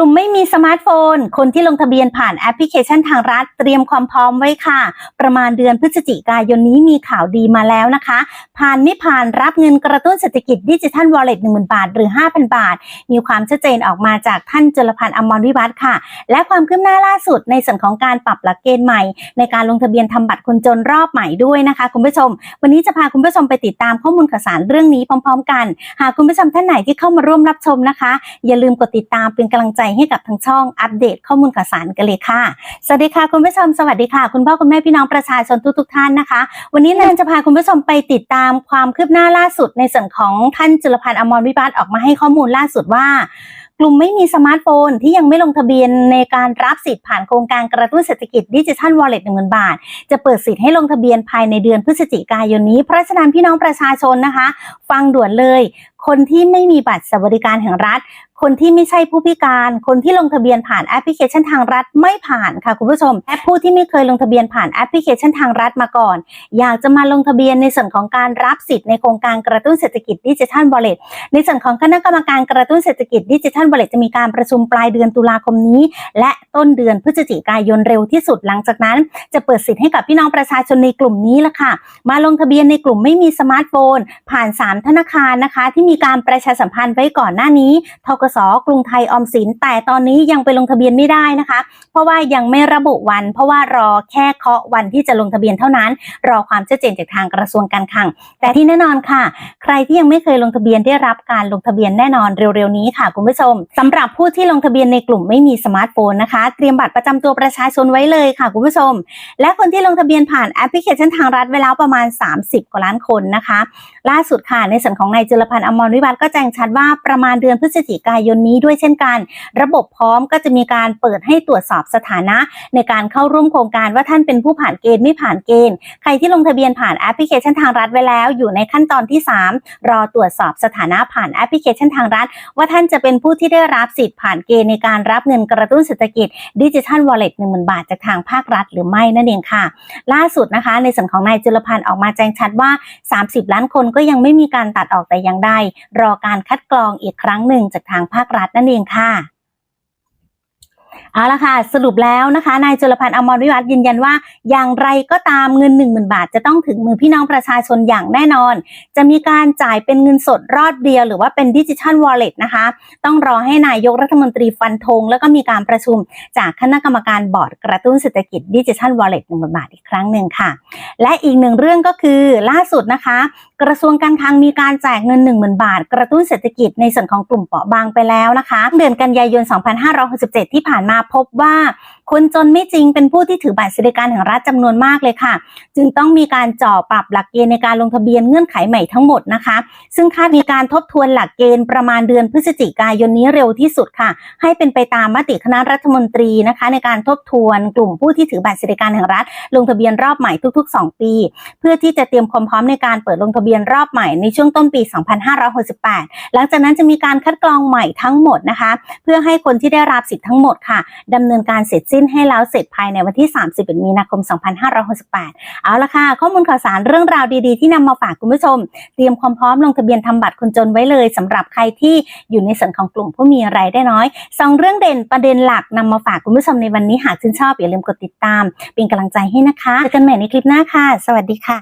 ลุ่มไม่มีสมาร์ทโฟน คนที่ลงทะเบียนผ่านแอปพลิเคชันทางรัฐเตรียมความพร้อมไว้ค่ะ ประมาณเดือนพฤศจิกายนนี้มีข่าวดีมาแล้วนะคะ ผ่านไม่ผ่านรับเงินกระตุ้นเศรษฐกิจดิจิทัลวอลเล็ตหนึ่งหมื่นบาท หรือ 5,000 บาท มีความชัดเจนออกมาจากท่านจุลพันธ์อมรวิวัฒน์ค่ะ และความคืบหน้าล่าสุดในส่วนของการปรับหลักเกณฑ์ใหม่ ในการลงทะเบียนทำบัตรคนจนรอบใหม่ด้วยนะคะ คุณผู้ชม วันนี้จะพาคุณผู้ชมไปติดตามข้อมูลข่าวสารเรื่องนี้พร้อม ๆ กัน หากคุณผู้ชมท่านไหนที่เข้ามาร่วมรับชมนะคะ อย่าลืมกดติดตามเป็นกำลังใจให้กับทางช่องอัปเดตข้อมูลข่าวสารกันเลยค่ะ สวัสดีค่ะคุณผู้ชมสวัสดีค่ะ คุณพ่อคุณแม่พี่น้องประชาชนทุกๆท่านนะคะ วันนี้แนนจะพาคุณผู้ชมไปติดตามความคืบหน้าล่าสุด ในส่วนของท่านจุลพันธ์อมรวิบัติออกมาให้ข้อมูลล่าสุดว่ากลุ่มไม่มีสมาร์ทโฟนที่ยังไม่ลงทะเบียนในการรับสิทธิ์ผ่านโครงการกระตุ้นเศรษฐกิจดิจิทัลวอลเล็ตหนึ่งหมื่นบาท จะเปิดสิทธิ์ให้ลงทะเบียนภายในเดือนพฤศจิกายนนี้ เพราะฉะนั้นพี่น้องประชาชนนะคะ ฟังด่วนเลย คนที่ไม่มีบัตรสวัสดิการแห่งรัฐ คนที่ไม่ใช่ผู้พิการ คนที่ลงทะเบียนผ่านแอปพลิเคชันทางรัฐไม่ผ่านค่ะคุณผู้ชมและผู้ที่ไม่เคยลงทะเบียนผ่านแอปพลิเคชันทางรัฐมาก่อน อยากจะมาลงทะเบียนในส่วนของการรับสิทธิ์ในโครงการกระตุ้นเศรษฐกิจดิจิทัลวอลเลตในส่วนของคณะกรรมการกระตุ้นเศรษฐกิจดิจิทัลวอลเลตจะมีการประชุมปลายเดือนตุลาคมนี้ และต้นเดือนพฤศจิกายนเร็วที่สุดหลังจากนั้น จะเปิดสิทธิ์ให้กับพี่น้องประชาชนในกลุ่มนี้ละค่ะ มาลงทะเบียนในกลุ่มไม่มีสมาร์ทโฟน ผ่าน 3 ธนาคารนะคะที่มีีการประชาสัมพันธ์ไว้ก่อนหน้านี้ทกสกรุงไทยออมสิน แต่ตอนนี้ยังไปลงทะเบียนไม่ได้นะคะ เพราะว่ายังไม่ระบุวัน เพราะว่ารอแค่เคาะวันที่จะลงทะเบียนเท่านั้น รอความชัดเจนจากทางกระทรวงการคลัง แต่ที่แน่นอนค่ะ ใครที่ยังไม่เคยลงทะเบียนได้รับการลงทะเบียนแน่นอนเร็วๆนี้ค่ะคุณผู้ชมสำหรับผู้ที่ลงทะเบียนในกลุ่มไม่มีสมาร์ทโฟนนะคะ เตรียมบัตรประจำตัวประชาชนไว้เลยค่ะคุณผู้ชม และคนที่ลงทะเบียนผ่านแอปพลิเคชันทางรัฐไว้แล้วประมาณ 30 กว่าล้านคนนะคะ ล่าสุดค่ะในส่วนของนายจุลพันธ์อมรวิวัฒน์ก็แจ้งชัดว่าประมาณเดือนพฤศจิกายนนี้ด้วยเช่นกัน ระบบพร้อมก็จะมีการเปิดให้ตรวจสอบสถานะ ในการเข้าร่วมโครงการว่าท่านเป็นผู้ผ่านเกณฑ์ไม่ผ่านเกณฑ์ ใครที่ลงทะเบียนผ่านแอปพลิเคชันทางรัฐไว้แล้ว อยู่ในขั้นตอนที่ 3 รอตรวจสอบสถานะผ่านแอปพลิเคชันทางรัฐ ว่าท่านจะเป็นผู้ที่ได้รับสิทธิ์ผ่านเกณฑ์ในการรับเงินกระตุ้นเศรษฐกิจดิจิทัลวอลเล็ตหนึ่งหมื่นบาทจากทางภาครัฐหรือไม่นั่นเองค่ะ ล่าสุดนะคะ ในส่วนของนายจุลพันธ์ออกมาแจ้งชัดว่า 30 ล้านคนก็ยังไม่มีการตัดออกแต่อย่างใดรอการคัดกรองอีกครั้งหนึ่งจากทางภาครัฐนั่นเองค่ะ เอาละค่ะ สรุปแล้วนะคะนายจุลพันธ์อมรวิวัฒยืนยันว่า อย่างไรก็ตามเงิน 1 0,000 บาท จะต้องถึงมือพี่น้องประชาชนอย่างแน่นอน จะมีการจ่ายเป็นเงินสดรอดเดียว หรือว่าเป็นดิจิทัลวอลเล็ตนะคะ ต้องรอให้นายกรัฐมนตรีฟันธงแล้วก็มีการประชุมจากคณะกรรมการบอร์ดกระตุ้นเศรษฐกิจดิจิทัลวอลเล็ตหนึ่งบาทอีกครั้งหนึ่งค่ะ และอีกหนึ่งเรื่องก็คือล่าสุดนะคะ กระทรวงการคลังมีการแจกเงิน 1 0,000 บาท กระตุ้นเศรษฐกิจในส่วนของกลุ่มเปราะบางไปแล้วนะคะ เดือนกันยายน 2567 ที่ผ่านมาพบว่า คนจนไม่จริงเป็นผู้ที่ถือบัตรสวัสดิการแห่งรัฐจำนวนมากเลยค่ะ จึงต้องมีการจ่อปรับหลักเกณฑ์ในการลงทะเบียนเงื่อนไขใหม่ทั้งหมดนะคะ ซึ่งคาดมีการทบทวนหลักเกณฑ์ประมาณเดือนพฤศจิกายนนี้เร็วที่สุดค่ะ ให้เป็นไปตามมติคณะรัฐมนตรีนะคะ ในการทบทวนกลุ่มผู้ที่ถือบัตรสวัสดิการแห่งรัฐ ลงทะเบียนรอบใหม่ทุก ๆ 2 ปี เพื่อที่จะเตรียมความพร้อมในการเปิดลงทะเบียนรอบใหม่ในช่วงต้นปี 2568 หลังจากนั้นจะมีการคัดกรองใหม่ทั้งหมดนะคะ เพื่อให้คนที่ได้รับสิทธิ์ทั้งหมดค่ะดำเนินการเสร็จสิ้นให้แล้วเสร็จภายในวันที่ 31 มีนาคม 2568 เอาละค่ะ ข้อมูลข่าวสารเรื่องราวดีๆ ที่นำมาฝากคุณผู้ชม เตรียมความพร้อมลงทะเบียนทำบัตรคนจนไว้เลยสำหรับใครที่อยู่ในส่วนของกลุ่มผู้มีรายได้น้อยสองเรื่องเด่นประเด็นหลักนำมาฝากคุณผู้ชมในวันนี้หากชื่นชอบอย่าลืมกดติดตาม เป็นกำลังใจให้นะคะเจอกันใหม่ในคลิปหน้าค่ะ สวัสดีค่ะ